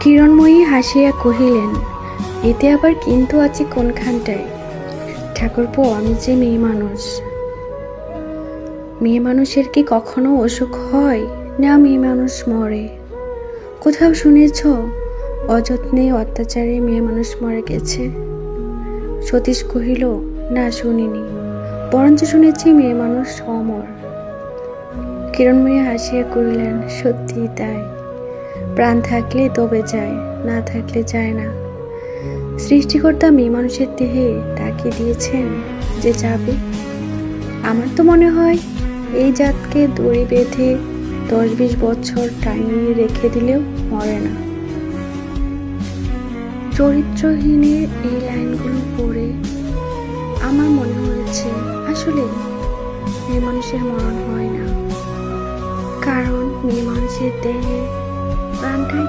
কিরণময়ী হাসিয়া কহিলেন, এতে আবার কিন্তু আছে কোনখানটায়? ঠাকুরপো, আমি যে মেয়ে মানুষ। মেয়ে মানুষের কি কখনো অসুখ হয়? না মেয়ে মানুষ মরে। কোথাও শুনেছ, অযত্নে অত্যাচারে মেয়ে মানুষ মরে গেছে? সতীশ কহিল, না, শুনিনি। বরঞ্চ শুনেছি মেয়ে মানুষ অমর। কিরণময়ী হাসিয়া কহিলেন সত্যি তাই। প্রাণ থাকলে তবে যায় না থাকলে যায় না। সৃষ্টিকর্তা মেয়ে মানুষের দেহে তাকে দিয়েছেন যে যাবে আমার তো মনে হয় এই জাতকে দড়ি বেঁধে দশ বিশ বছর টাঙিয়ে রেখে দিলেও মরে না। চরিত্রহীনের এই লাইনগুলো পড়ে আমার মনে হয়েছে, আসলে মেয়ে মানুষের মরণ হয় না। কারণ মেয়ে মানুষের দেহে ban